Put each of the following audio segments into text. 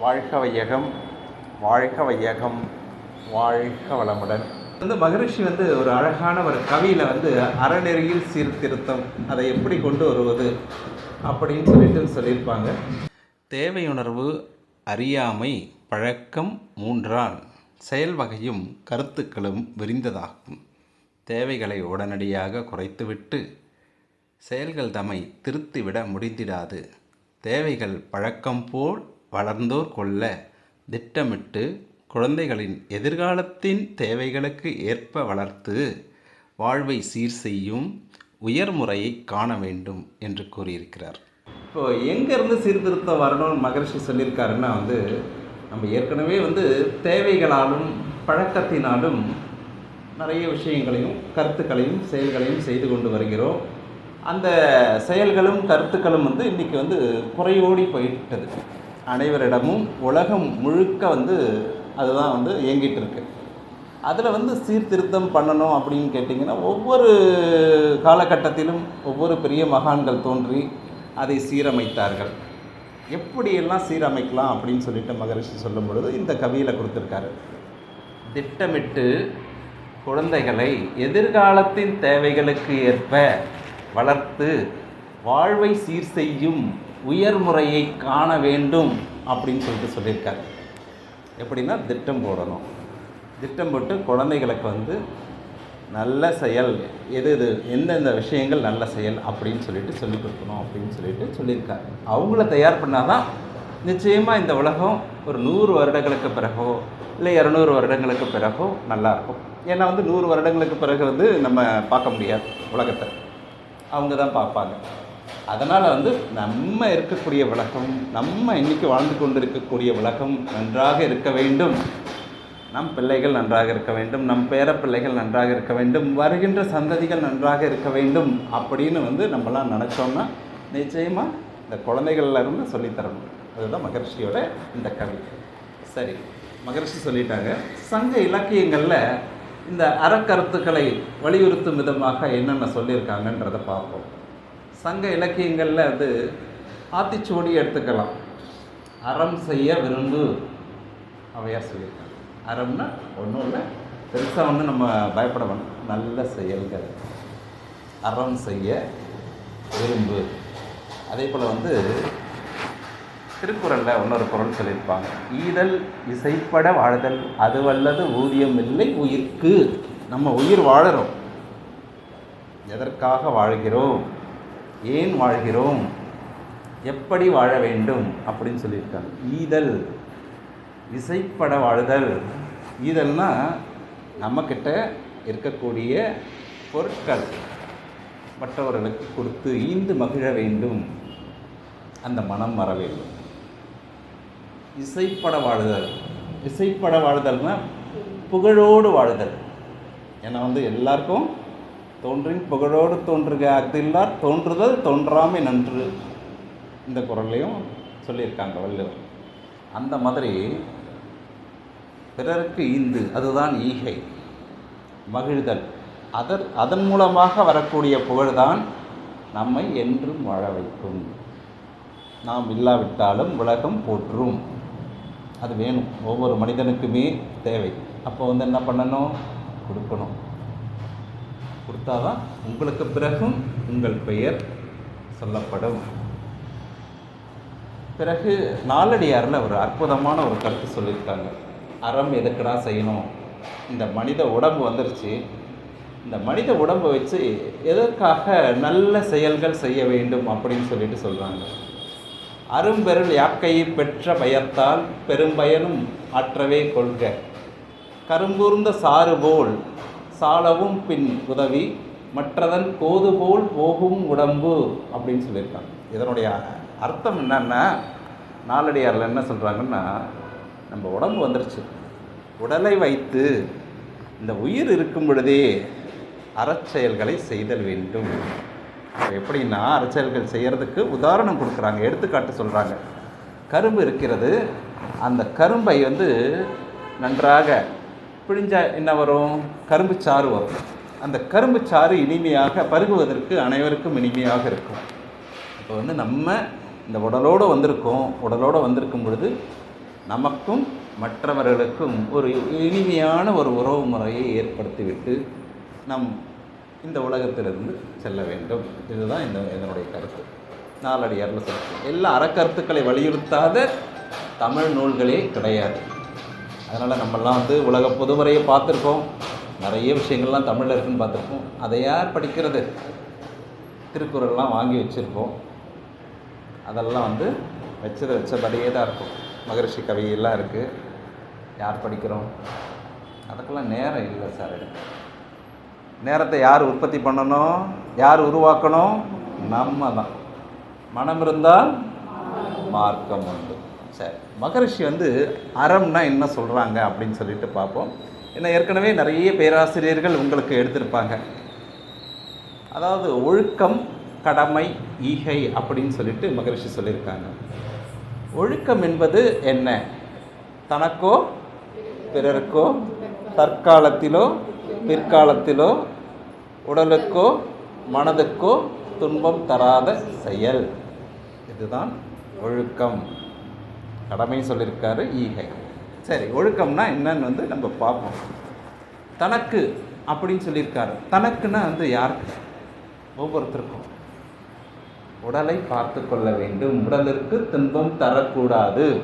வாழ்க வையகம் வாழ்க வையகம் வாழ்க வளமுடன் வந்து மகரிஷி வந்து ஒரு அழகான ஒரு கவியில் வந்து அறநெறியில் சீர்திருத்தம் அதை எப்படி கொண்டு வருவது அப்படின்னு சொல்லிட்டு சொல்லியிருப்பாங்க. தேவையுணர்வு அறியாமை பழக்கம் மூன்றால் செயல் வகையும் கருத்துக்களும் விரிந்ததாகும். தேவைகளை உடனடியாக குறைத்துவிட்டு செயல்கள் தம்மை திருத்திவிட முடிந்திடாது. தேவைகள் பழக்கம் போல் வளர்ந்தோர் கொள்ள திட்டமிட்டு குழந்தைகளின் எதிர்காலத்தின் தேவைகளுக்கு ஏற்ப வளர்த்து வாழ்வை சீர் செய்யும் உயர்முறையை காண வேண்டும் என்று கூறியிருக்கிறார். இப்போ எங்கேருந்து சீர்திருத்தம் வரணும்னு மகரிஷி சொல்லியிருக்காருன்னா வந்து நம்ம ஏற்கனவே வந்து தேவைகளாலும் பழக்கத்தினாலும் நிறைய விஷயங்களையும் கருத்துக்களையும் செயல்களையும் செய்து கொண்டு வருகிறோம். அந்த செயல்களும் கருத்துக்களும் வந்து இன்றைக்கி வந்து குறையோடி போயிட்டது அனைவரிடமும் உலகம் முழுக்க வந்து அதுதான் வந்து இயங்கிட்டு இருக்கு அதில் வந்து சீர்திருத்தம் பண்ணணும் அப்படின்னு கேட்டிங்கன்னா ஒவ்வொரு காலகட்டத்திலும் ஒவ்வொரு பெரிய மகான்கள் தோன்றி அதை சீரமைத்தார்கள். எப்படியெல்லாம் சீரமைக்கலாம் அப்படின்னு சொல்லிட்டு மகரிஷி சொல்லும் பொழுது இந்த கவியில் கொடுத்துருக்காரு. திட்டமிட்டு குழந்தைகளை எதிர்காலத்தின் தேவைகளுக்கு ஏற்ப வளர்த்து வாழ்வை சீர் செய்யும் உயர்முறையை காண வேண்டும் அப்படின்னு சொல்லிட்டு சொல்லியிருக்காரு. எப்படின்னா திட்டம் போடணும். திட்டம் போட்டு குழந்தைகளுக்கு வந்து நல்ல செயல் எது எது எந்தெந்த விஷயங்கள் நல்ல செயல் அப்படின்னு சொல்லிட்டு சொல்லிக் கொடுக்கணும் அப்படின்னு சொல்லிட்டு சொல்லியிருக்காரு. அவங்கள தயார் பண்ணால் தான் நிச்சயமாக இந்த உலகம் ஒரு நூறு வருடங்களுக்கு பிறகோ இல்லை இரநூறு வருடங்களுக்கு பிறகோ நல்லாயிருக்கும் ஏன்னா வந்து நூறு வருடங்களுக்கு பிறகு வந்து நம்ம பார்க்க முடியாது உலகத்தை. அவங்க தான் பார்ப்பாங்க. அதனால் வந்து நம்ம இருக்கக்கூடிய விளக்கம் நம்ம இன்றைக்கி வாழ்ந்து கொண்டு இருக்கக்கூடிய விளக்கம் நன்றாக இருக்க வேண்டும். நம் பிள்ளைகள் நன்றாக இருக்க வேண்டும். நம் பேர பிள்ளைகள் நன்றாக இருக்க வேண்டும். வருகின்ற சந்ததிகள் நன்றாக இருக்க வேண்டும் அப்படின்னு வந்து நம்மலாம் நினச்சோம்னா நிச்சயமாக இந்த குழந்தைகள்லேருந்து சொல்லித்தரணும் அதுதான் மகர்ஷியோட இந்த கவி. சரி மகர்ஷி சொல்லிட்டாங்க சங்க இலக்கியங்களில் இந்த அறக்கருத்துக்களை வலியுறுத்தும் விதமாக என்னென்ன சொல்லியிருக்காங்கன்றதை பார்ப்போம். சங்க இலக்கியங்களில் அது ஆத்திச்சுவடி எடுத்துக்கலாம். அறம் செய்ய விரும்பு. அவையாக சொல்லியிருக்காங்க. அறம்னா ஒன்றும் இல்லை. பெருசாக வந்து நம்ம பயப்பட வேணும். நல்ல செயல்கள். அறம் செய்ய விரும்பு. அதே போல் வந்து திருக்குறளில் இன்னொரு குரல் சொல்லியிருப்பாங்க. ஈதல் இசைப்பட வாழுதல். அது வல்லது ஊதியம் இல்லை உயிர்க்கு. நம்ம உயிர் வாழறோம். எதற்காக வாழ்கிறோம்? ஏன் வாழ்கிறோம்? எப்படி வாழ வேண்டும்? அப்படின்னு சொல்லியிருக்காங்க. ஈதல் இசைப்பட வாழுதல். ஈதல்னா நம்மக்கிட்ட இருக்கக்கூடிய பொருட்கள் மற்றவர்களுக்கு கொடுத்து ஈந்து மகிழ வேண்டும். அந்த மனம் வர வேண்டும். இசைப்பட வாழுதல். இசைப்பட வாழுதல்னால் புகழோடு வாழுதல். ஏன்னா வந்து எல்லாருக்கும் தோன்றின் புகழோடு தோன்றுக அஃதில்லார் தோன்றுதல் தோன்றாமை நன்று. இந்த குரல்லையும் சொல்லியிருக்காங்க வள்ளுவர். அந்த மாதிரி பிறருக்கு ஈந்து அதுதான் ஈகை மகிழ்தல். அதர் அதன் மூலமாக வரக்கூடிய புகழ்தான் நம்மை என்றும் வாழ வைக்கும். நாம் இல்லாவிட்டாலும் உலகம் போற்றும். அது வேணும். ஒவ்வொரு மனிதனுக்குமே தேவை. அப்போ வந்து என்ன பண்ணணும்? கொடுக்கணும். கொடுத்தாதான் உங்களுக்கு பிறகும் உங்கள் பெயர் சொல்லப்படும். பிறகு நாலடியாரில் ஒரு அற்புதமான ஒரு கருத்து சொல்லியிருக்காங்க. அறம் எதுக்குடா செய்யணும்? இந்த மனித உடம்பு வந்துருச்சு. இந்த மனித உடம்பை வச்சு எதற்காக நல்ல செயல்கள் செய்ய வேண்டும் அப்படின்னு சொல்லிட்டு சொல்கிறாங்க அரும்பெருள் யாக்கையை பெற்ற பயத்தால் பெரும்பயனும் ஆற்றவே கொள்க. கரும்பூர்ந்த சாறு போல் சாலவும் பின் உதவி மற்றதன் கோது போல் போகும் உடம்பு அப்படின்னு சொல்லியிருக்காங்க. இதனுடைய அர்த்தம் என்னன்னா நாளடியாரில் என்ன சொல்கிறாங்கன்னா நம்ம உடம்பு வந்துருச்சு. உடலை வைத்து இந்த உயிர் இருக்கும் பொழுதே அறச்செயல்களை செய்தல் வேண்டும். எப்படின்னா அறச்செயல்கள் செய்கிறதுக்கு உதாரணம் கொடுக்குறாங்க எடுத்துக்காட்டு சொல்கிறாங்க கரும்பு இருக்கிறது அந்த கரும்பை வந்து நன்றாக பிழிஞ்சா என்ன வரும்? கரும்பு சாறு வரும். அந்த கரும்பு சாறு இனிமையாக பருகுவதற்கு அனைவருக்கும் இனிமையாக இருக்கும். இப்போ வந்து நம்ம இந்த உடலோடு வந்திருக்கோம். உடலோடு வந்திருக்கும் பொழுது நமக்கும் மற்றவர்களுக்கும் ஒரு இனிமையான ஒரு உறவு முறையை ஏற்படுத்திவிட்டு நம் இந்த உலகத்திலிருந்து செல்ல வேண்டும். இதுதான் இந்த இதனுடைய கருத்து. நாலடியாரில் சொல்லுங்கள் எல்லா அறக்கருத்துக்களை வலியுறுத்தாத தமிழ் நூல்களே கிடையாது. அதனால் நம்மெல்லாம் வந்து உலக பொதுமுறையை பார்த்துருக்கோம். நிறைய விஷயங்கள்லாம் தமிழில் இருக்குன்னு பார்த்துருக்கோம். அதை யார் படிக்கிறது? திருக்குறள்லாம் வாங்கி வச்சுருப்போம் அதெல்லாம் வந்து வச்சதை வச்சபடியே தான் இருக்கும். மகரிஷி கவியெல்லாம் இருக்குது யார் படிக்கிறோம்? அதுக்கெல்லாம் நேரம் இல்லை சார் நேரத்தை யார் உற்பத்தி பண்ணணும்? யார் உருவாக்கணும்? நம்ம தான். மனம் இருந்தால் மார்க்கம் உண்டு. சரி. மகரிஷி வந்து அறம்னா என்ன சொல்கிறாங்க அப்படின்னு சொல்லிட்டு பார்ப்போம். ஏன்னா ஏற்கனவே நிறைய பேராசிரியர்கள் உங்களுக்கு எடுத்திருப்பாங்க. அதாவது ஒழுக்கம் கடமை ஈகை அப்படின்னு சொல்லிட்டு மகரிஷி சொல்லியிருக்காங்க. ஒழுக்கம் என்பது என்ன? தனக்கோ பிறருக்கோ தற்காலத்திலோ பிற்காலத்திலோ உடலுக்கோ மனதுக்கோ துன்பம் தராத செயல். இதுதான் ஒழுக்கம். கடமை சொல்லியிருக்காரு ஈகை. சரி ஒழுக்கம்னா என்னன்னு வந்து நம்ம பார்ப்போம். தனக்கு அப்படின்னு சொல்லியிருக்காரு. தனக்குன்னா வந்து யாருக்கு ஒவ்வொருத்தருக்கும். உடலை பார்த்து கொள்ள வேண்டும். உடலிற்கு துன்பம் தரக்கூடாது.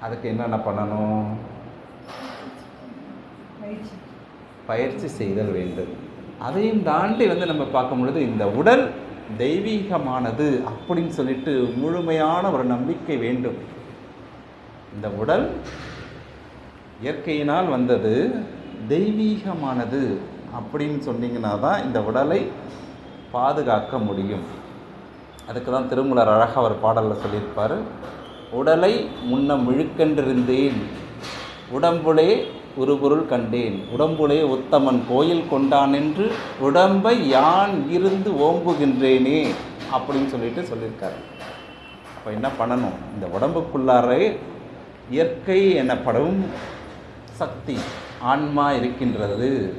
அதுக்கு என்னென்ன பண்ணணும்? பயிற்சி செய்தல் வேண்டும். அதையும் தாண்டி வந்து நம்ம பார்க்கும் பொழுது இந்த உடல் தெய்வீகமானது அப்படின்னு சொல்லிட்டு முழுமையான ஒரு நம்பிக்கை வேண்டும். இந்த உடல் இயற்கையினால் வந்தது தெய்வீகமானது அப்படின்னு சொன்னீங்கன்னா தான் இந்த உடலை பாதுகாக்க முடியும். அதுக்கு தான் திருமலர் அழகாக ஒரு பாடலில் சொல்லியிருப்பார் உடலை முன்னம் இழுக்கென்றிருந்தேன் உடம்புலே ஒரு பொருள் கண்டேன். உடம்புலே உத்தமன் கோயில் கொண்டான் என்று உடம்பை யான் இருந்து ஓம்புகின்றேனே அப்படின்னு சொல்லிட்டு சொல்லியிருக்காரு. அப்போ என்ன பண்ணணும்? இந்த உடம்புக்குள்ளாரே இயற்கை எனப்படும் சக்தி ஆன்மா இருக்கின்றது.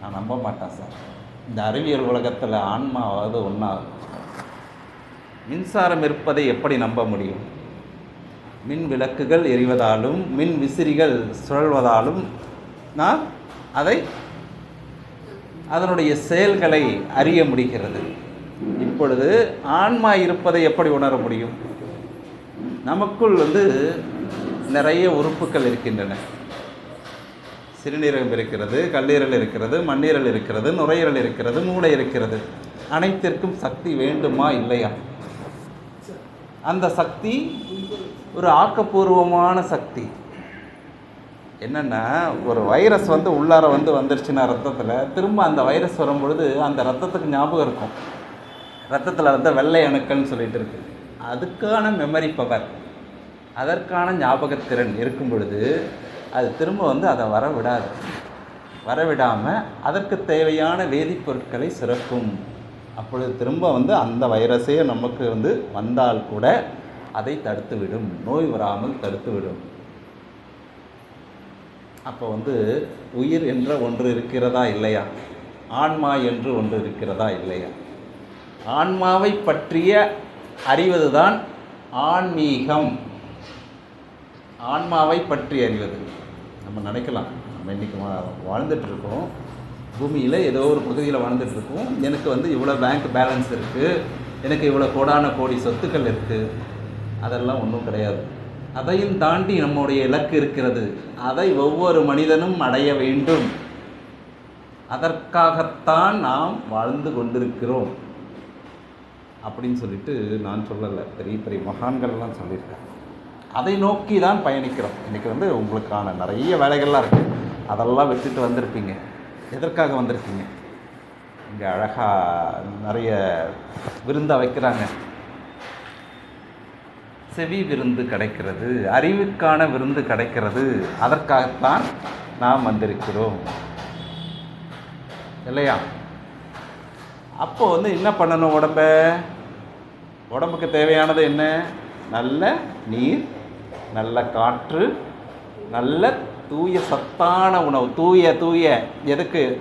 நான் நம்ப மாட்டேன் சார். இந்த அறிவியல் உலகத்தில் ஆன்மாவாவது ஒன்றாகும் மின்சாரம் இருப்பதை எப்படி நம்ப முடியும்? மின் விளக்குகள் எரிவதாலும் மின் விசிறிகள் சுழல்வதாலும் நாம் அதை அதனுடைய செயல்களை அறிய முடிகிறது. இப்பொழுது ஆன்மா இருப்பதை எப்படி உணர முடியும்? நமக்குள் வந்து நிறைய உறுப்புகள் இருக்கின்றன. சிறுநீரகம் இருக்கிறது கல்லீரல் இருக்கிறது மண்ணீரல் இருக்கிறது நுரையீரல் இருக்கிறது மூளை இருக்கிறது. அனைத்திற்கும் சக்தி வேண்டுமா இல்லையா? அந்த சக்தி ஒரு ஆக்கப்பூர்வமான சக்தி. என்னென்னா ஒரு வைரஸ் வந்து உள்ளார வந்து வந்துருச்சுன்னா ரத்தத்தில் திரும்ப அந்த வைரஸ் வரும்பொழுது அந்த ரத்தத்துக்கு ஞாபகம் இருக்கும். ரத்தத்தில் வந்து வெள்ளை அணுக்கள்னு சொல்லிட்டு இருக்கு. அதுக்கான மெமரி பவர் அதற்கான ஞாபகத்திறன் இருக்கும் பொழுது அது திரும்ப வந்து அதை வர விடாது வரவிடாமல் அதற்கு தேவையான வேதிப்பொருட்களை சுரக்கும் அப்பொழுது திரும்ப வந்து அந்த வைரஸே நமக்கு வந்து வந்தால் கூட அதை தடுத்துவிடும். நோய் வராமல் தடுத்துவிடும். அப்போ வந்து உயிர் என்ற ஒன்று இருக்கிறதா இல்லையா? ஆன்மா என்று ஒன்று இருக்கிறதா இல்லையா? ஆன்மாவை பற்றிய அறிவது தான் ஆன்மீகம். ஆன்மாவை பற்றி அறிவது. நம்ம நினைக்கலாம். நம்ம இன்றைக்கி வாழ்ந்துட்டு இருக்கோம் பூமியில் ஏதோ ஒரு பகுதியில் வாழ்ந்துட்டுருக்கோம். எனக்கு வந்து இவ்வளோ பேங்க் பேலன்ஸ் இருக்குது எனக்கு இவ்வளோ கோடான கோடி சொத்துக்கள் இருக்குது அதெல்லாம் ஒன்றும் கிடையாது. அதையும் தாண்டி நம்முடைய இலக்கு இருக்கிறது. அதை ஒவ்வொரு மனிதனும் அடைய வேண்டும். அதற்காகத்தான் நாம் வாழ்ந்து கொண்டிருக்கிறோம். அப்படின்னு சொல்லிட்டு நான் சொல்லலை. பெரிய பெரிய மகான்கள்லாம் சொல்லியிருக்கேன் அதை நோக்கி தான் பயணிக்கிறோம். இன்றைக்கி வந்து உங்களுக்கான நிறைய வேலைகள்லாம் இருக்குது அதெல்லாம் வச்சுட்டு வந்திருப்பீங்க. எதற்காக வந்திருக்கீங்க? இங்கே அழகாக நிறைய விருந்தாக வைக்கிறாங்க. செவி விருந்து கிடைக்கிறது அறிவுக்கான விருந்து கிடைக்கிறது. அதற்காகத்தான் நாம் வந்திருக்கிறோம். இல்லையா? அப்போ வந்து என்ன பண்ணணும் உடம்ப? உடம்புக்கு தேவையானது என்ன? நல்ல நீர் நல்ல காற்று நல்ல தூய சத்தான உணவு. தூய தூய. எதுக்கு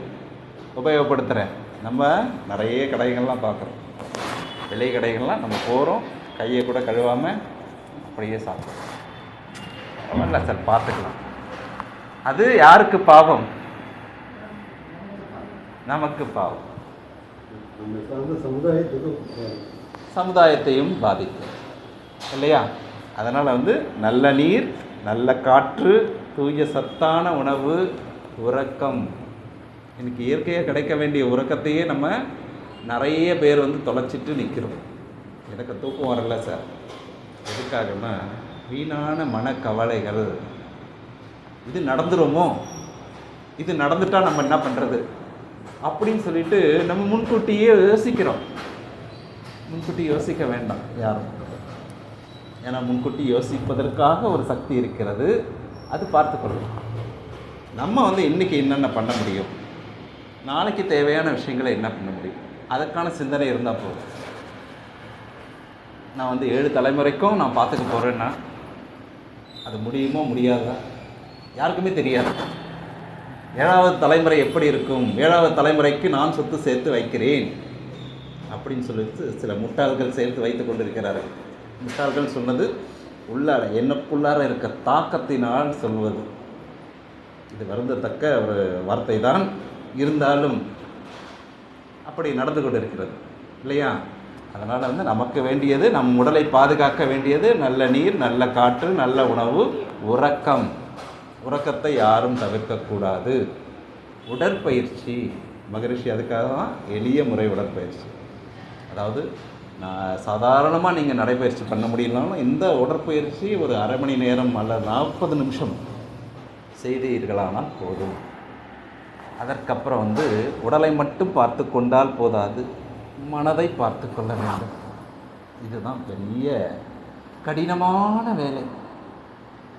உபயோகப்படுத்துகிறேன் நம்ம நிறைய கடைகள்லாம் பார்க்குறோம். விலை கடைகள்லாம் நம்ம போகிறோம் கையை கூட கழுவாமல் அப்படியே சாப்பிடும் பரவாயில்ல சார் பார்த்துக்கலாம். அது யாருக்கு பாவம்? நமக்கு பாவம். சமுதாயத்தையும் பாதிக்கும். இல்லையா? அதனால் வந்து நல்ல நீர் நல்ல காற்று தூய சத்தான உணவு உறக்கம். இன்னைக்கு இயற்கையாக கிடைக்க வேண்டிய உறக்கத்தையே நம்ம நிறைய பேர் வந்து தொலைச்சிட்டு நிற்கிறோம் எனக்கு தூக்கம் வரல சார். எதுக்காகன்னா வீணான மனக்கவலைகள். இது நடந்துருமோ? இது நடந்துட்டால் நம்ம என்ன பண்ணுறது அப்படின்னு சொல்லிட்டு நம்ம முன்கூட்டியே யோசிக்கிறோம். முன்கூட்டி யோசிக்க வேண்டாம் யாரும். ஏன்னா முன்கூட்டி யோசிப்பதற்காக ஒரு சக்தி இருக்கிறது. அது பார்த்துக்கொள்ளும் நம்ம வந்து இன்றைக்கி என்னென்ன பண்ண முடியும்? நாளைக்கு தேவையான விஷயங்களை என்ன பண்ண முடியும்? அதற்கான சிந்தனை இருந்தால் போதும். நான் வந்து ஏழு தலைமுறைக்கும் நான் பார்த்துக்க போகிறேன்னா அது முடியுமோ முடியாதா? யாருக்குமே தெரியாது. ஏழாவது தலைமுறை எப்படி இருக்கும்? ஏழாவது தலைமுறைக்கு நான் சொத்து சேர்த்து வைக்கிறேன் அப்படின்னு சொல்லிட்டு சில முட்டாள்கள் சேர்த்து வைத்து கொண்டிருக்கிறார்கள். முட்டாள்கள் சொன்னது உள்ளார எனக்குள்ளார இருக்க தாக்கத்தினால் சொல்வது. இது வருந்தத்தக்க ஒரு வார்த்தை தான் இருந்தாலும் அப்படி நடந்து கொண்டிருக்கிறது. இல்லையா? அதனால் வந்து நமக்கு வேண்டியது நம் உடலை பாதுகாக்க வேண்டியது நல்ல நீர் நல்ல காற்று நல்ல உணவு உறக்கம். உறக்கத்தை யாரும் தவிர்க்கக்கூடாது. உடற்பயிற்சி. மகரிஷி அதுக்காக தான் எளிய முறை உடற்பயிற்சி. அதாவது நான் சாதாரணமாக நீங்கள் நடைப்பயிற்சி பண்ண முடியலனாலும் இந்த உடற்பயிற்சி ஒரு அரை மணி நேரம் அல்லது நாற்பது நிமிஷம் செய்தீர்களானால் போதும். அதற்கப்புறம் வந்து உடலை மட்டும் பார்த்து கொண்டால் போதாது. மனதை பார்த்து கொள்ள வேண்டும். இதுதான் பெரிய கடினமான வேலை.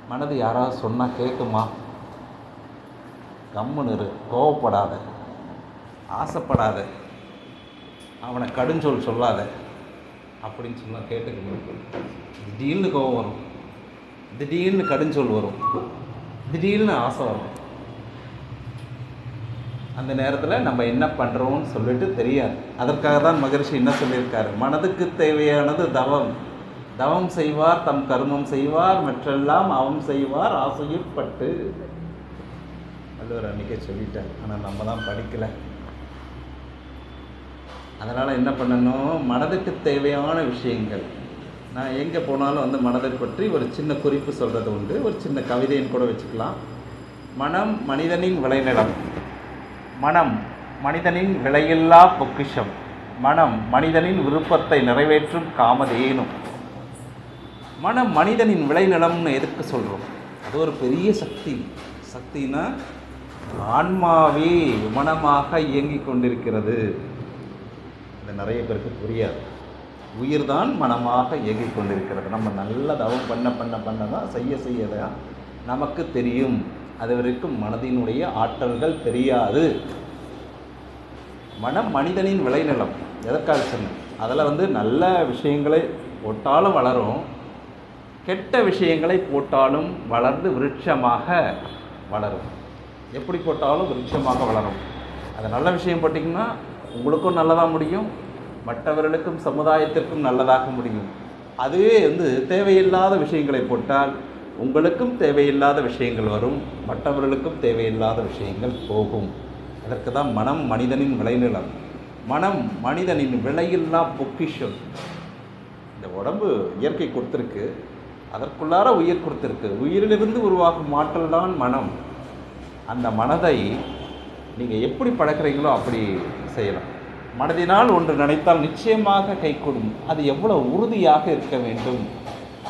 மனது யாராவது சொன்னால் கேட்குமா கம்முன்னு இரு கோவப்படாத ஆசைப்படாத அவனை கடுஞ்சொல் சொல்லாத அப்படின்னு சொன்னால் கேட்டுக்க முடியும் திடீர்னு கோவம் வரும். திடீர்னு கடுஞ்சொல் வரும். திடீர்னு ஆசை வரும். அந்த நேரத்தில் நம்ம என்ன பண்ணுறோம்னு சொல்லிட்டு தெரியாது. அதற்காக தான் மகரிஷி என்ன சொல்லியிருக்காரு? மனதுக்கு தேவையானது தவம். தவம் செய்வார் தம் கர்மம் செய்வார் மற்றெல்லாம் அவம் செய்வார் ஆசையில் பட்டு வள்ளுவர் அன்றைக்கே சொல்லிட்டார். ஆனால் நம்ம தான் படிக்கலை. அதனால் என்ன பண்ணணும்? மனதுக்கு தேவையான விஷயங்கள். நான் எங்கே போனாலும் வந்து மனதை பற்றி ஒரு சின்ன குறிப்பு சொல்கிறது உண்டு. ஒரு சின்ன கவிதைன்னு கூட வச்சுக்கலாம். மனம் மனிதனின் விளைநிலம் மனம் மனிதனின் விலையில்லா பொக்கிஷம். மனம் மனிதனின் விருப்பத்தை நிறைவேற்றும் காமதேனும். மனம் மனிதனின் விளைநிலம்னு எதுக்கு சொல்கிறோம் அது ஒரு பெரிய சக்தி. சக்தினா ஆன்மாவே மனமாக இயங்கிக் கொண்டிருக்கிறது. இது நிறைய பேருக்கு புரியாது. உயிர் தான் மனமாக இயங்கிக் கொண்டிருக்கிறது. நம்ம நல்ல தவம் பண்ண பண்ண பண்ண தான் செய்ய செய்ய தான் நமக்கு தெரியும். அது வரைக்கும் மனதினுடைய ஆற்றல்கள் தெரியாது. மனம் மனிதனின் விளைநிலம் எதற்காக சொன்னேன்? அதில் வந்து நல்ல விஷயங்களை போட்டாலும் வளரும் கெட்ட விஷயங்களை போட்டாலும் வளர்ந்து விருட்சமாக வளரும். எப்படி போட்டாலும் விருட்சமாக வளரும். அது நல்ல விஷயம் போட்டிங்கன்னா உங்களுக்கும் நல்லதாக முடியும் மற்றவர்களுக்கும் சமுதாயத்திற்கும் நல்லதாக முடியும். அதுவே வந்து தேவையில்லாத விஷயங்களை போட்டால் உங்களுக்கும் தேவையில்லாத விஷயங்கள் வரும் மற்றவர்களுக்கும் தேவையில்லாத விஷயங்கள் போகும். அதற்கு தான் மனம் மனிதனின் விளைநிலம். மனம் மனிதனின் விலையில்லா பொக்கிஷம். இந்த உடம்பு இயற்கை கொடுத்துருக்கு. அதற்குள்ளார உயிர் கொடுத்துருக்கு. உயிரிலிருந்து உருவாகும் ஆற்றல் தான் மனம். அந்த மனதை நீங்கள் எப்படி பழக்கிறீங்களோ அப்படி செய்யலாம். மனதினால் ஒன்று நினைத்தால் நிச்சயமாக கைகூடும். அது எவ்வளோ உறுதியாக இருக்க வேண்டும்?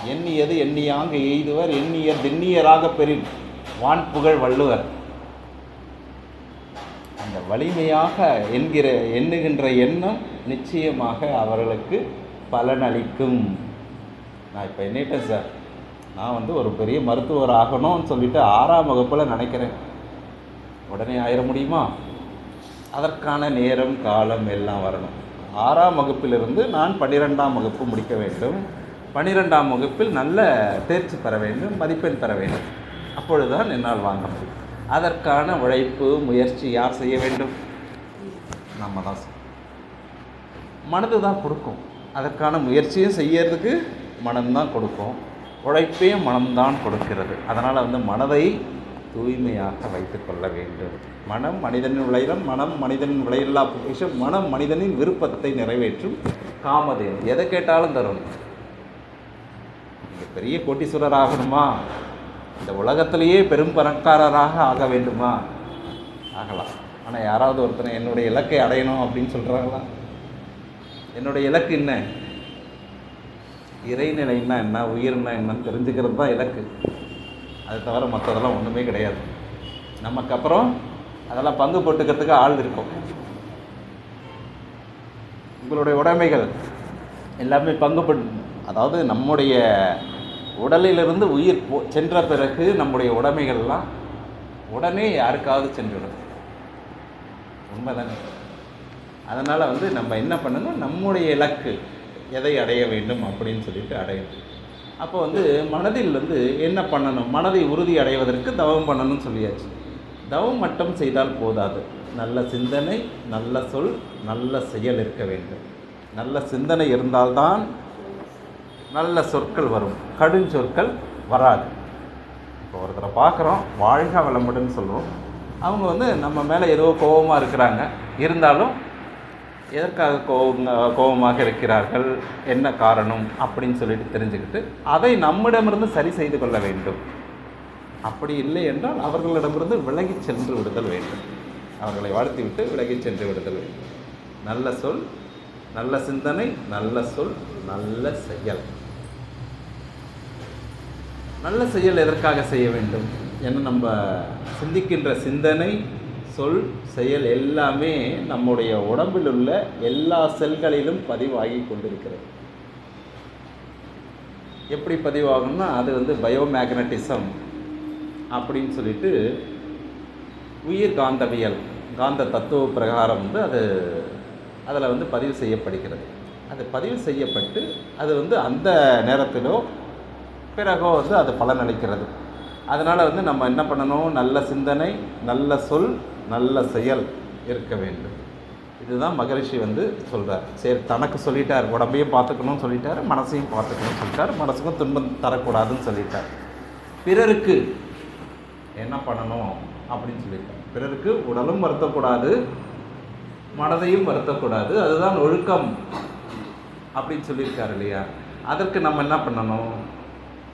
எண்ணியது எண்ணியாங்க எய்துவர் எண்ணிய திண்ணியராக பெறின். வான்புகழ் வள்ளுவர். அந்த வலிமையாக என்கிற எண்ணுகின்ற எண்ணம் நிச்சயமாக அவர்களுக்கு பலனளிக்கும். நான் இப்போ என்னிட்டேன் சார் நான் வந்து ஒரு பெரிய மருத்துவர் ஆகணும்னு சொல்லிட்டு ஆறாம் வகுப்பில் நினைக்கிறேன். உடனே ஆயிட முடியுமா? அதற்கான நேரம் காலம் எல்லாம் வரணும். ஆறாம் வகுப்பிலிருந்து நான் பன்னிரெண்டாம் வகுப்பு முடிக்க வேண்டும். பனிரெண்டாம் வகுப்பில் நல்ல தேர்ச்சி பெற வேண்டும் மதிப்பெண் பெற வேண்டும். அப்பொழுதுதான் என்னால் வாங்க முடியும். அதற்கான உழைப்பு முயற்சி யார் செய்ய வேண்டும்? நம்ம தான் மனது தான் கொடுக்கும். அதற்கான முயற்சியும் செய்யறதுக்கு மனம்தான் கொடுக்கும். உழைப்பையும் மனம்தான் கொடுக்கிறது. அதனால் வந்து மனதை தூய்மையாக வைத்துக்கொள்ள வேண்டும். மனம் மனிதனின் விளையிடம் மனம் மனிதனின் விளையில்லா பொக்கிஷம் மனம் மனிதனின் விருப்பத்தை நிறைவேற்றும் காமதேனு. எதை கேட்டாலும் தரும். பெரிய கோட்டீஸ்வரர் ஆகணுமா இந்த உலகத்திலேயே பெரும் பணக்காரராக ஆக வேண்டுமா? ஆகலாம். ஆனால் யாராவது ஒருத்தனை என்னுடைய இலக்கை அடையணும் அப்படின்னு சொல்கிறாங்களா என்னுடைய இலக்கு என்ன? இறைநிலைன்னா என்ன? உயிர்னா என்னன்னு தெரிஞ்சுக்கிறது தான் இலக்கு. அது தவிர மற்றதெல்லாம் ஒன்றுமே கிடையாது. நமக்கு அப்புறம் அதெல்லாம் பங்கு போட்டுக்கிறதுக்கு ஆள் இருக்கும். உங்களுடைய உடைமைகள் எல்லாமே பங்கு அதாவது நம்முடைய உடலிலிருந்து உயிர் போ சென்ற பிறகு நம்முடைய உடைமைகள்லாம் உடனே யாருக்காவது சென்றுவிடும். உண்மைதானே? அதனால் வந்து நம்ம என்ன பண்ணணும்? நம்முடைய இலக்கு எதை அடைய வேண்டும் அப்படின்னு சொல்லிட்டு அடையணும். அப்போ வந்து மனதில் வந்து என்ன பண்ணணும்? மனதை உறுதி அடைவதற்கு தவம் பண்ணணும்னு சொல்லியாச்சு. தவம் மட்டும் செய்தால் போதாது. நல்ல சிந்தனை நல்ல சொல் நல்ல செயல் இருக்க வேண்டும். நல்ல சிந்தனை இருந்தால்தான் நல்ல சொற்கள் வரும். கடுஞ்சொற்கள் வராது. இப்போ ஒருத்தரை பார்க்குறோம் வாழ்க வளமுடன் சொல்கிறோம் அவங்க வந்து நம்ம மேலே ஏதோ கோபமாக இருக்கிறாங்க. இருந்தாலும் எதற்காக கோபங்க கோபமாக இருக்கிறார்கள்? என்ன காரணம்? அப்படின்னு சொல்லிட்டு தெரிஞ்சுக்கிட்டு அதை நம்மிடமிருந்து சரி செய்து கொள்ள வேண்டும். அப்படி இல்லை என்றால் அவர்களிடமிருந்து விலகி சென்று விடுதல் வேண்டும். அவர்களை வாழ்த்திவிட்டு விலகி சென்று விடுதல் வேண்டும். நல்ல சொல் நல்ல சிந்தனை நல்ல சொல் நல்ல செயல். நல்ல செயல் எதற்காக செய்ய வேண்டும் ஏன்னா நம்ம சிந்திக்கின்ற சிந்தனை சொல் செயல் எல்லாமே நம்முடைய உடம்பில் உள்ள எல்லா செல்களிலும் பதிவாகி கொண்டிருக்கிறது. எப்படி பதிவாகும்னா அது வந்து பயோமேக்னட்டிசம் அப்படின்னு சொல்லிட்டு உயிர் காந்தவியல் காந்த தத்துவ பிரகாரம் வந்து அது அதில் வந்து பதிவு செய்யப்படுகிறது. அது பதிவு செய்யப்பட்டு அது வந்து அந்த நேரத்திலோ பிறகோ வந்து அது பலனளிக்கிறது அதனால் வந்து நம்ம என்ன பண்ணணும்? நல்ல சிந்தனை நல்ல சொல் நல்ல செயல் இருக்க வேண்டும். இதுதான் மகரிஷி வந்து சொல்கிறார் சரி தனக்கு சொல்லிட்டார். உடம்பையும் பார்த்துக்கணும்னு சொல்லிட்டார் மனசையும் பார்த்துக்கணும்னு சொல்லிட்டார். மனசுக்கும் துன்பம் தரக்கூடாதுன்னு சொல்லிட்டார். பிறருக்கு என்ன பண்ணணும் அப்படின்னு சொல்லியிருக்கார். பிறருக்கு உடலும் வருத்தக்கூடாது மனதையும் வருத்தக்கூடாது. அதுதான் ஒழுக்கம் அப்படின்னு சொல்லியிருக்காரு இல்லையா? அதற்கு நம்ம என்ன பண்ணணும்?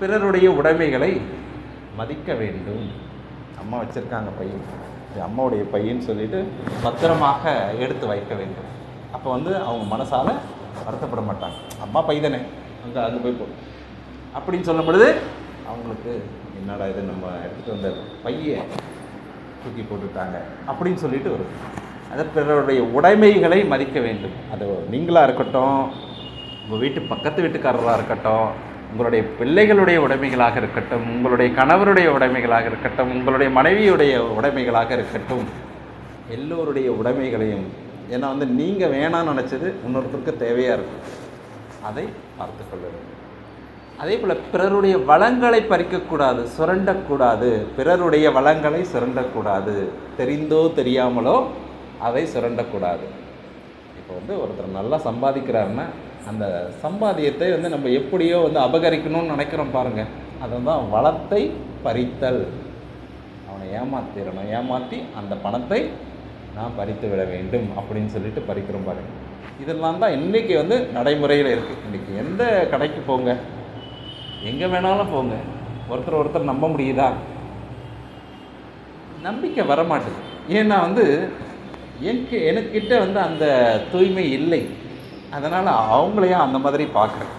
பிறருடைய உடைமைகளை மதிக்க வேண்டும். அம்மா வச்சுருக்காங்க பையன். இது அம்மாவுடைய பையன்னு சொல்லிட்டு பத்திரமாக எடுத்து வைக்க வேண்டும். அப்போ வந்து அவங்க மனசால் வருத்தப்பட மாட்டாங்க. அம்மா பை தானே. அங்கே அங்கே போய் போ. அப்படின்னு சொல்லும் பொழுது அவங்களுக்கு என்னடா இது நம்ம எடுத்துகிட்டு வந்த பையை தூக்கி போட்டுட்டாங்க அப்படின்னு சொல்லிட்டு வரும். அதை பிறருடைய உடைமைகளை மதிக்க வேண்டும். அது நீங்களாக இருக்கட்டும் உங்கள் வீட்டு பக்கத்து வீட்டுக்காரராக இருக்கட்டும் உங்களுடைய பிள்ளைகளுடைய உடைமைகளாக இருக்கட்டும் உங்களுடைய கணவருடைய உடைமைகளாக இருக்கட்டும் உங்களுடைய மனைவியுடைய உடைமைகளாக இருக்கட்டும் எல்லோருடைய உடைமைகளையும் ஏன்னா வந்து நீங்கள் வேணாம்னு நினச்சது இன்னொருத்தருக்கு தேவையாக இருக்கும். அதை பார்த்து கொள்ள வேண்டும். அதே போல் பிறருடைய வளங்களை பறிக்கக்கூடாது சுரண்டக்கூடாது. பிறருடைய வளங்களை சுரண்டக்கூடாது. தெரிந்தோ தெரியாமலோ அதை சுரண்டக்கூடாது. இப்போ வந்து ஒருத்தர் நல்லா சம்பாதிக்கிறாருன்னா அந்த சம்பாதியத்தை வந்து நம்ம எப்படியோ வந்து அபகரிக்கணும்னு நினைக்கிறோம் பாருங்கள் அதுதான் வளத்தை பறித்தல். அவனை ஏமாத்திடணும் ஏமாற்றி அந்த பணத்தை நான் பறித்து விட வேண்டும் அப்படின்னு சொல்லிட்டு பறிக்கிறோம் பாருங்கள் இதெல்லாம் தான் இன்றைக்கி வந்து நடைமுறையில் இருக்குது இன்றைக்கி எந்த கடைக்கு போங்க? எங்கே வேணாலும் போங்க. ஒருத்தர் ஒருத்தர் நம்ப முடியுதா? நம்பிக்கை வரமாட்டேது. ஏன்னா வந்து எனக்கு எனக்கிட்ட வந்து அந்த தூய்மை இல்லை. அதனால் அவங்களையும் அந்த மாதிரி பார்க்குறேன்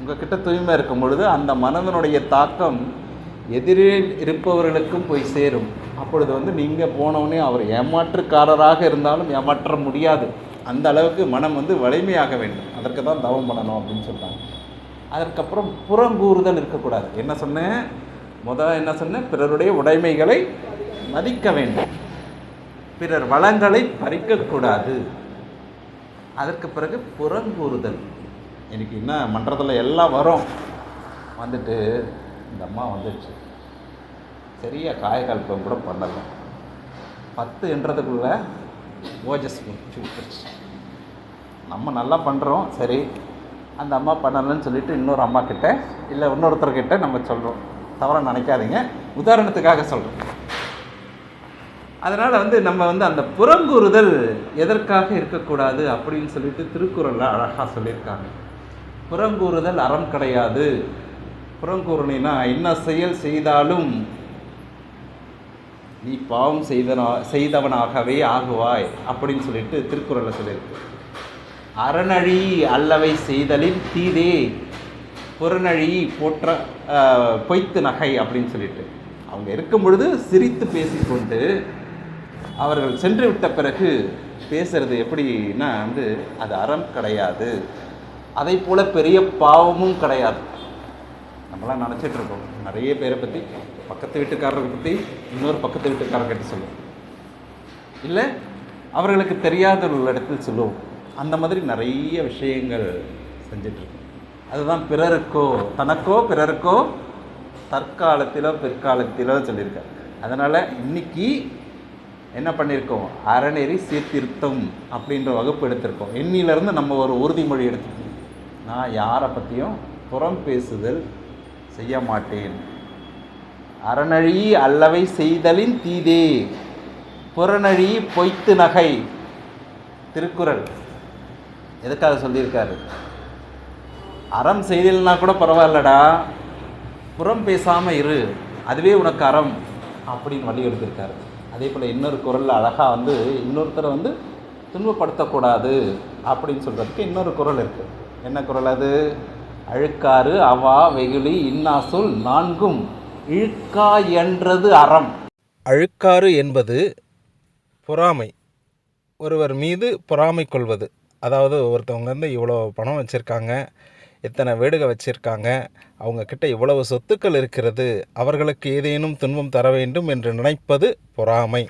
உங்ககிட்ட தூய்மை இருக்கும் பொழுது அந்த மனதனுடைய தாக்கம் எதிரில் இருப்பவர்களுக்கும் போய் சேரும். அப்பொழுது வந்து நீங்கள் போனவுடனே அவர் ஏமாற்றுக்காரராக இருந்தாலும் ஏமாற்ற முடியாது. அந்த அளவுக்கு மனம் வந்து வலிமையாக வேண்டும். அதற்கு தான் தவம் பண்ணணும் அப்படின்னு சொல்கிறாங்க அதற்கப்புறம் புறங்கூறுதல் இருக்கக்கூடாது. என்ன சொன்னேன்? முதல் என்ன சொன்னேன்? பிறருடைய உடைமைகளை மதிக்க வேண்டும். பிறர் வளங்களை பறிக்கக்கூடாது. அதற்கு பிறகு புறங்கூறுதல். எனக்கு என்ன மன்றத்தில் எல்லாம் வரும். வந்துட்டு இந்த அம்மா வந்துடுச்சு சரியாக காயக்கல்பம் கூட பண்ணலை. பத்து என்றதுக்குள்ள ஓஜஸ் விட்டுருச்சு. நம்ம நல்லா பண்ணுறோம் சரி அந்த அம்மா பண்ணலன்னு சொல்லிட்டு இன்னொரு அம்மா கிட்ட இல்லை இன்னொருத்தர்கிட்ட நம்ம சொல்கிறோம் தவறாக நினைக்காதீங்க. உதாரணத்துக்காக சொல்கிறோம் அதனால் வந்து நம்ம வந்து அந்த புறங்கூறுதல் எதற்காக இருக்கக்கூடாது அப்படின்னு சொல்லிட்டு திருக்குறளில் அழகாக சொல்லியிருக்காங்க. புறங்கூறுதல் அறம் கிடையாது. புறங்கூறுனா என்ன செயல் செய்தாலும் நீ பாவம் செய்தனா செய்தவனாகவே ஆகுவாய் அப்படின்னு சொல்லிட்டு திருக்குறளில் சொல்லியிருக்கு. அறநழி அல்லவை செய்தலின் தீதே புறநழி போற்ற பொய்த்து நகை அப்படின்னு சொல்லிட்டு. அவங்க இருக்கும் பொழுது சிரித்து பேசிக்கொண்டு அவர்கள் சென்று விட்ட பிறகு பேசுறது எப்படின்னா வந்து அது அறம் கிடையாது. அதை போல பெரிய பாவமும் கிடையாது. நம்மளாம் நினச்சிட்டு இருக்கோம் நிறைய பேரை பற்றி பக்கத்து வீட்டுக்காரரை பற்றி இன்னொரு பக்கத்து வீட்டுக்காரர்கிட்ட சொல்லுவோம். இல்லை அவர்களுக்கு தெரியாத ஒரு இடத்தில் சொல்லுவோம். அந்த மாதிரி நிறைய விஷயங்கள் செஞ்சிட்ருக்கோம். அதுதான் பிறருக்கோ தனக்கோ பிறருக்கோ தற்காலத்திலோ பிற்காலத்திலோ சொல்லியிருக்காரு. அதனால் இன்னைக்கு என்ன பண்ணியிருக்கோம்? அறநெறி சீர்திருத்தம் அப்படின்ற வகுப்பு எடுத்திருக்கோம். எண்ணிலேருந்து நம்ம ஒரு உறுதிமொழி எடுத்துக்கணும். நான் யாரை பற்றியும் புறம் பேசுதல் செய்ய மாட்டேன். அறநழி அல்லவை செய்தலின் தீதே. புறநழி பொய்த்து நகை. திருக்குறள். எதுக்காக சொல்லியிருக்காரு? அறம் செய்தல்னா கூட பரவாயில்லடா. புறம் பேசாமல் இரு. அதுவே உனக்கு அறம் அப்படின்னு வழி எடுத்திருக்காரு. அதே போல் இன்னொரு குரலில் அழகாக வந்து இன்னொருத்தரை வந்து துன்பப்படுத்தக்கூடாது அப்படின்னு சொல்கிறதுக்கு இன்னொரு குரல் இருக்குது என்ன குரல் அது? அழுக்காறு அவா வெகுளி இன்னாசுல் நான்கும் இழுக்கா என்றது அறம். அழுக்காறு என்பது பொறாமை. ஒருவர் மீது பொறாமை கொள்வது. அதாவது ஒருத்தவங்க வந்து இவ்வளோ பணம் வச்சுருக்காங்க. இத்தனை வீடுக வச்சுருக்காங்க? அவங்கக்கிட்ட இவ்வளவு சொத்துக்கள் இருக்கிறது அவர்களுக்கு ஏதேனும் துன்பம் தர வேண்டும் என்று நினைப்பது பொறாமை.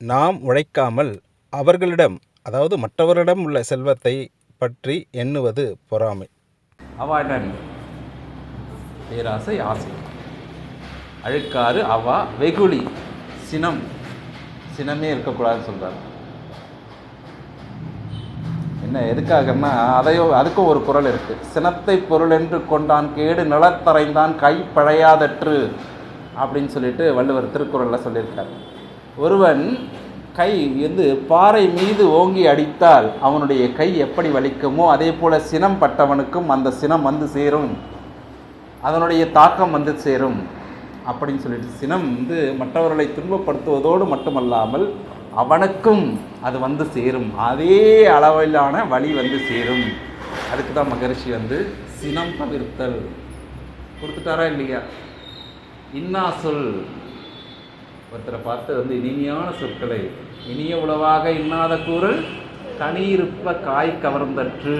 நாம் உழைக்காமல் அவர்களிடம் அதாவது மற்றவரிடம் உள்ள செல்வத்தை பற்றி எண்ணுவது பொறாமை. அவாடன் பேராசை ஆசை. அழுக்காறு அவா வெகுளி சினம். சினமே இருக்கக்கூடாதுன்னு சொல்கிறார் என்ன எதுக்காகன்னா அதையோ அதுக்கும் ஒரு குரல் இருக்கு. சினத்தை பொருள் என்று கொண்டான் கேடு நிலத்தரைந்தான் கை பழையாதற்று அப்படின்னு சொல்லிட்டு வள்ளுவர் திருக்குறளில் சொல்லியிருக்கார். ஒருவன் கை வந்து பாறை மீது ஓங்கி அடித்தால் அவனுடைய கை எப்படி வலிக்குமோ அதே போல சினம் பட்டவனுக்கும் அந்த சினம் வந்து சேரும். அதனுடைய தாக்கம் வந்து சேரும். அப்படின்னு சொல்லிட்டு சினம் வந்து மற்றவர்களை துன்பப்படுத்துவதோடு மட்டுமல்லாமல் அவனுக்கும் அது வந்து சேரும். அதே அளவிலான வழி வந்து சேரும். அதுக்கு தான் மகரிஷி வந்து சினம் தவிர்த்தல். கொடுத்துட்டாரா இல்லையா? இன்னா சொல். ஒருத்தரை பார்த்து வந்து இனிமையான சொற்களை இனிய உளவாக இன்னாத கூறு தனியிருப்ப காய் கவர்ந்தற்று.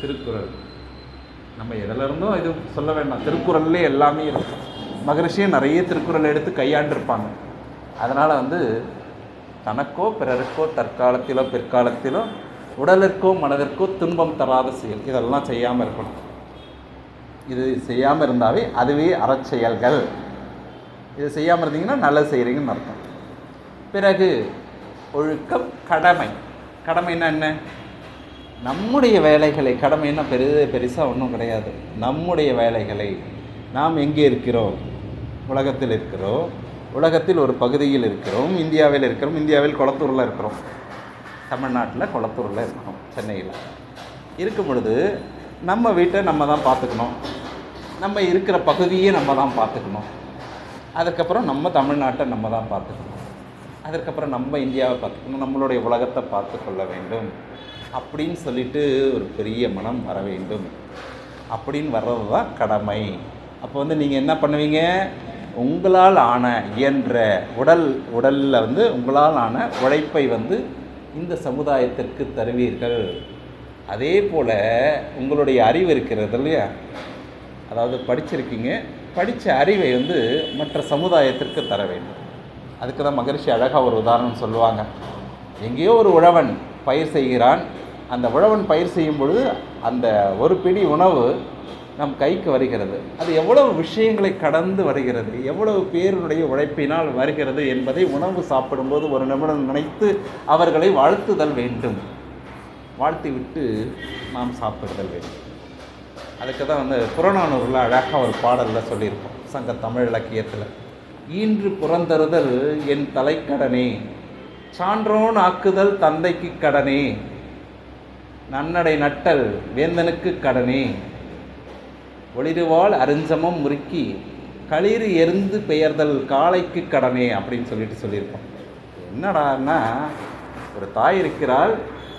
திருக்குறள். நம்ம எதில் இருந்தும் இது சொல்ல வேண்டாம். திருக்குறள்லே எல்லாமே இருக்கும் மகரிஷியும் நிறைய திருக்குறள் எடுத்து கையாண்டிருப்பாங்க. அதனால் வந்து தனக்கோ பிறருக்கோ தற்காலத்திலோ பிற்காலத்திலோ உடலிற்கோ மனதிற்கோ துன்பம் தராத செயல். இதெல்லாம் செய்யாமல் இருக்கணும். இது செய்யாமல் இருந்தாவே அதுவே அறச்செயல்கள். இது செய்யாமல் இருந்தீங்கன்னா நல்லது செய்கிறீங்கன்னு அர்த்தம். பிறகு ஒழுக்கம் கடமை. கடமைன்னா என்ன? நம்முடைய வேலைகளை கடமைன்னா பெரிய பெருசாக ஒன்றும் கிடையாது. நம்முடைய வேலைகளை நாம் எங்கே இருக்கிறோம்? உலகத்தில் இருக்கிறோம். உலகத்தில் ஒரு பகுதியில் இருக்கிறோம் இந்தியாவில் இருக்கிறோம் இந்தியாவில் குளத்தூரில் இருக்கிறோம். தமிழ்நாட்டில் குளத்தூரில் இருக்கிறோம் சென்னையில். இருக்கும் பொழுது நம்ம வீட்டை நம்ம தான் பார்த்துக்கணும். நம்ம இருக்கிற பகுதியை நம்ம தான் பார்த்துக்கணும். அதுக்கப்புறம் நம்ம தமிழ்நாட்டை நம்ம தான் பார்த்துக்கணும். அதற்கப்புறம் நம்ம இந்தியாவை பார்த்துக்கணும் நம்மளுடைய உலகத்தை பார்த்து கொள்ள வேண்டும் அப்படின்னு சொல்லிட்டு ஒரு பெரிய மனம் வர வேண்டும். அப்படின்னு வர்றது தான் கடமை. அப்போ வந்து நீங்கள் என்ன பண்ணுவீங்க? உங்களால் ஆன இயன்ற உடல் உடலில் வந்து உங்களால் ஆன உழைப்பை வந்து இந்த சமுதாயத்திற்கு தருவீர்கள். அதே போல் உங்களுடைய அறிவு இருக்கிறது இல்லையா? அதாவது படிச்சிருக்கீங்க. படித்த அறிவை வந்து மற்ற சமுதாயத்திற்கு தர வேண்டும். அதுக்கு தான் மகரிஷி அழகாக ஒரு உதாரணம் சொல்லுவாங்க. எங்கேயோ ஒரு உழவன் பயிர் செய்கிறான். அந்த உழவன் பயிர் செய்யும் பொழுது அந்த ஒரு பிடி உணவு நம் கைக்கு வருகிறது. அது எவ்வளவு விஷயங்களை கடந்து வருகிறது எவ்வளவு பேருடைய உழைப்பினால் வருகிறது என்பதை உணவு சாப்பிடும்போது ஒரு நிமிடம் நினைத்து அவர்களை வாழ்த்துதல் வேண்டும். வாழ்த்திவிட்டு நாம் சாப்பிடுதல் வேண்டும். அதுக்கு தான் வந்து புறநானூரில் அழகாக ஒரு பாடலில் சொல்லியிருக்கோம் சங்க தமிழ் இலக்கியத்தில். ஈன்று புறந்தருதல் என் தலைக்கடனே சான்றோன் ஆக்குதல் தந்தைக்கு கடனே நன்னடை நட்டல் வேந்தனுக்கு கடனே ஒளிருவாள் அருஞ்சமம் முறுக்கி களிறு எருந்து பெயர்தல் காளைக்கு கடனே அப்படின்னு சொல்லிட்டு சொல்லியிருப்பான் என்னடான்னா ஒரு தாய் இருக்கிறாள்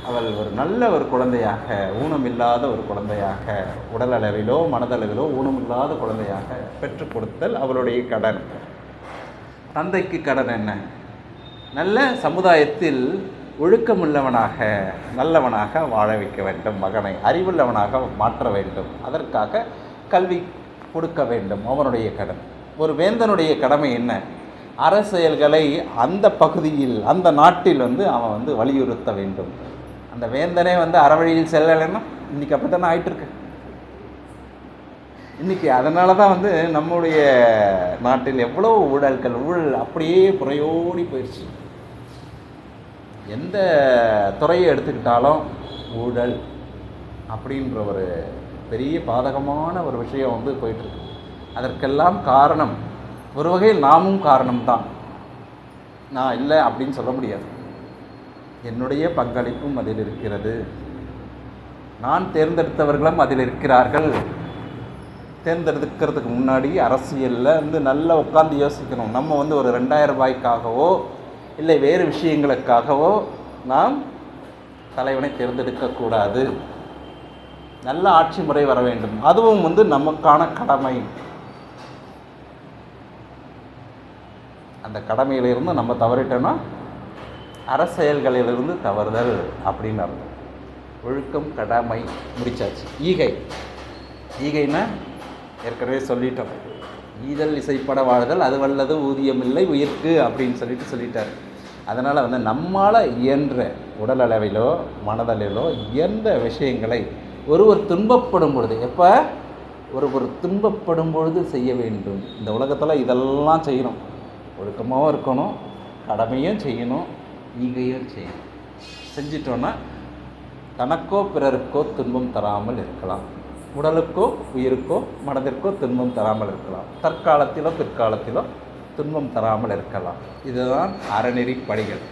அவள் ஒரு நல்ல ஒரு குழந்தையாக ஊனமில்லாத ஒரு குழந்தையாக உடலளவிலோ மனதளவிலோ ஊனமில்லாத குழந்தையாக பெற்றுக் கொடுத்தல் அவளுடைய கடன். தந்தைக்கு கடன் என்ன? நல்ல சமுதாயத்தில் ஒழுக்கமுள்ளவனாக நல்லவனாக வாழ வைக்க வேண்டும். மகனை அறிவுள்ளவனாக மாற்ற வேண்டும். அதற்காக கல்வி கொடுக்க வேண்டும் அவனுடைய கடமை. ஒரு வேந்தனுடைய கடமை என்ன? அரசியல்களை அந்த பகுதியில் அந்த நாட்டில் வந்து அவன் வந்து வலியுறுத்த வேண்டும். அந்த வேந்தனே வந்து அறவழியில் செல்லலைன்னா இன்றைக்கி அப்படி தானே ஆயிட்டிருக்கு? இன்றைக்கி அதனால தான் வந்து நம்முடைய நாட்டில் எவ்வளோ ஊழல்கள் ஊழல் அப்படியே புறையோடி போயிடுச்சு எந்த துறையை எடுத்துக்கிட்டாலும் ஊழல் அப்படின்ற ஒரு பெரிய பாதகமான ஒரு விஷயம் வந்து போயிட்டுருக்கு. அதற்கெல்லாம் காரணம் ஒரு வகையில் நாமும் காரணம்தான். நான் இல்லை அப்படின்னு சொல்ல முடியாது. என்னுடைய பங்களிப்பும் அதில் இருக்கிறது. நான் தேர்ந்தெடுத்தவர்களும் அதில் இருக்கிறார்கள். தேர்ந்தெடுக்கிறதுக்கு முன்னாடி அரசியலில் வந்து நல்லா உட்காந்து யோசிக்கணும். நம்ம வந்து ஒரு ரெண்டாயிரம் ரூபாய்க்காகவோ இல்லை வேறு விஷயங்களுக்காகவோ நாம் தலைவனை தேர்ந்தெடுக்கக்கூடாது. நல்ல ஆட்சி முறை வர வேண்டும். அதுவும் வந்து நமக்கான கடமை. அந்த கடமையிலிருந்து நம்ம தவறிட்டோன்னா அரசியல்களிலிருந்து தவறுதல் அப்படின்னு அர்த்தம். ஒழுக்கம் கடமை முடிச்சாச்சு. ஈகை. ஈகைன்னா ஏற்கனவே சொல்லிட்டோம். ஈதல் இசைப்பட வாழ்தல் அது வல்லது ஊதியமில்லை உயிர்க்கு அப்படின்னு சொல்லிட்டு சொல்லிட்டார். அதனால் வந்து நம்மால் இயன்ற உடல் அளவிலோ மனதளவிலோ இயன்ற விஷயங்களை ஒருவர் துன்பப்படும் பொழுது எப்போ? ஒருவர் துன்பப்படும் பொழுது செய்ய வேண்டும். இந்த உலகத்தில் இதெல்லாம் செய்யணும். ஒழுக்கமாகவும் இருக்கணும். கடமையும் செய்யணும். ஈகையும் செய்யணும். செஞ்சிட்டோன்னா தனக்கோ பிறருக்கோ துன்பம் தராமல் இருக்கலாம். உடலுக்கோ உயிருக்கோ மனதிற்கோ துன்பம் தராமல் இருக்கலாம். தற்காலத்திலோ பிற்காலத்திலோ துன்பம் தராமல் இருக்கலாம். இதுதான் அறநெறிப்படிகள்.